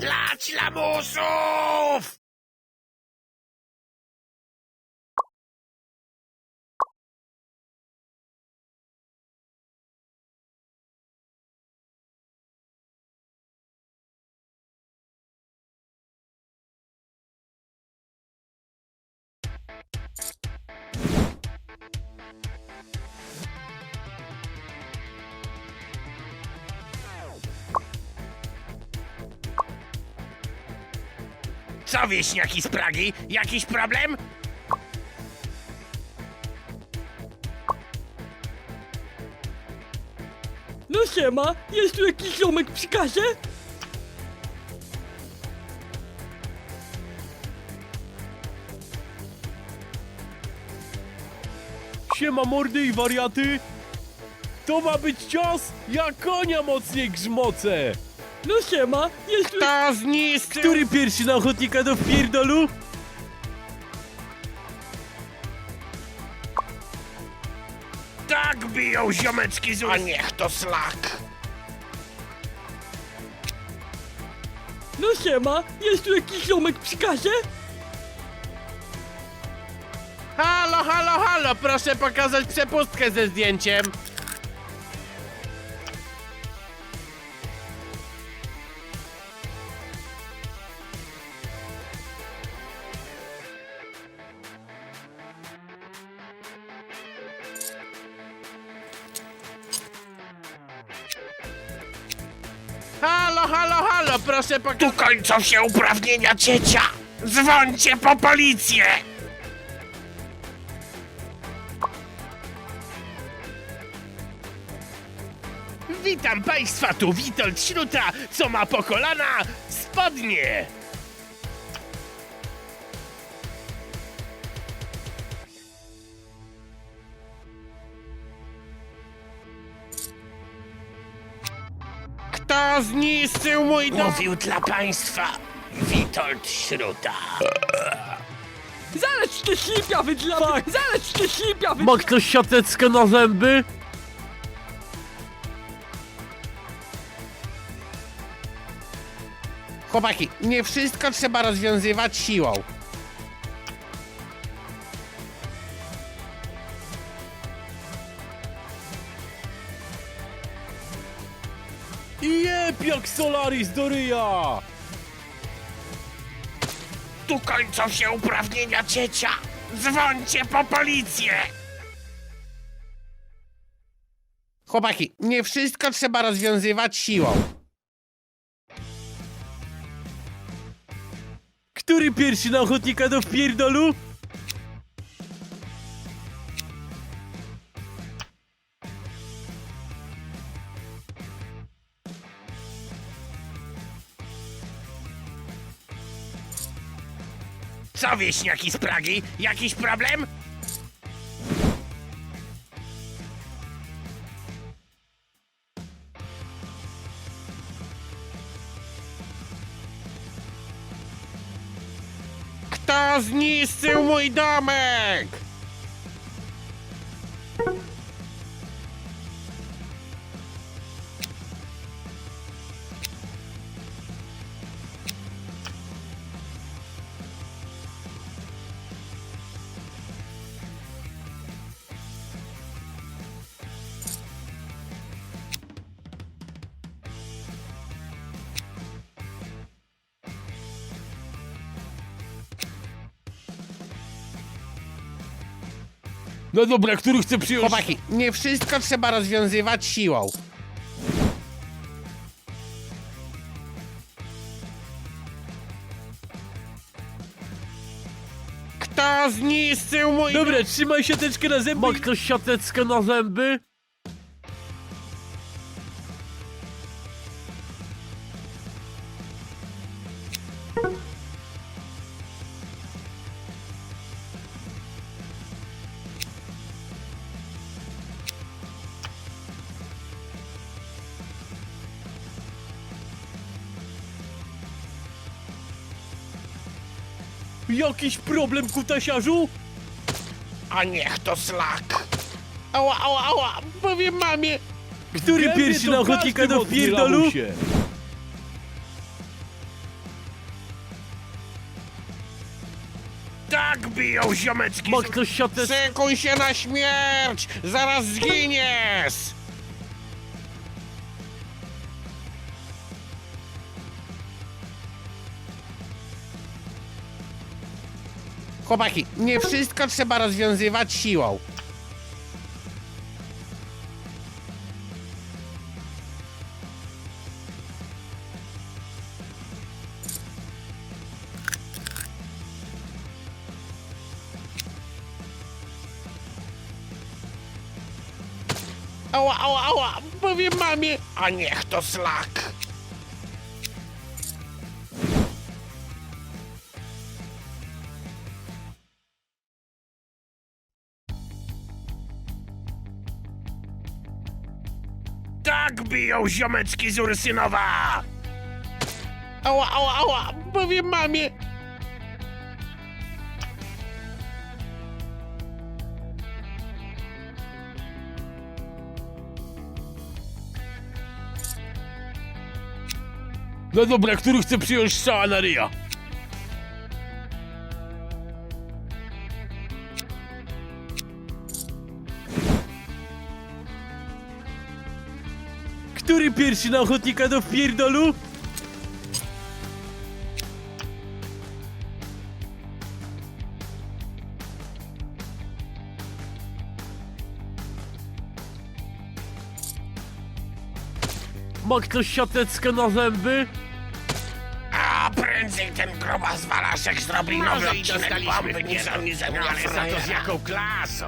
Lać lamusów! Co wieśniaki z Pragi? Jakiś problem? No siema, jest tu jakiś ziomek przy kasie? Siema mordy i wariaty! To ma być cios? Ja konia mocniej grzmocę! No siema, jest tu... To zniszczył... Który pierwszy na ochotnika do wpierdolu? Tak biją ziomeczki z... A niech to szlak! No siema, jest tu jakiś ziomek przy kasie? Halo, halo, halo! Proszę pokazać przepustkę ze zdjęciem! Halo, halo, halo! Proszę pokazać... Tu kończą się uprawnienia ciecia! Dzwońcie po policję! Witam Państwa, tu Witold Śruta, co ma po kolana spodnie. Kto zniszczył mój dom? Mówił dla Państwa Witold Śruta. Ci te ślipia wydlamy! Zaraz ci te ślipia wydlamy! Ma ktoś siateczkę na zęby? Chłopaki, nie wszystko trzeba rozwiązywać siłą. I jeb jak Solaris do ryja! Tu kończą się uprawnienia ciecia! Dzwońcie po policję! Chłopaki, nie wszystko trzeba rozwiązywać siłą. Który pierwszy na ochotnika do wpierdolu? Co wieśniaki z Pragi? Jakiś problem? Zniszczył mój domek? No dobra, który chce przyjąć? Chłopaki, nie wszystko trzeba rozwiązywać siłą. Kto zniszczył mój Dobra, trzymaj siateczkę na zęby. Ma ktoś siateczkę na zęby? Jakiś problem, kutasiarzu? a niech to slak. Ała, ała, ała, powiem mamie. Który Gębie pierwszy to na ochotnika każdy do mocny, pierdolu? lamusie. Tak biją ziomeczki. Ma ktoś siatę? Szykuj się na śmierć, zaraz zginiesz. Chłopaki, nie wszystko trzeba rozwiązywać siłą. Ała, ała, ała, powiem mamie, a niech to slak. Tak biją ziomeczki z Ursynowa! Ała, ała, ała, powiem mamie. No dobra, który chce przyjąć strzała na ryja? Który pierwszy na ochotnika do pierdolu? Ma ktoś siateczkę na zęby? A prędzej ten grubas walaszek zrobi nowy odcinek bomby, nie za ale za to z jaką klasą.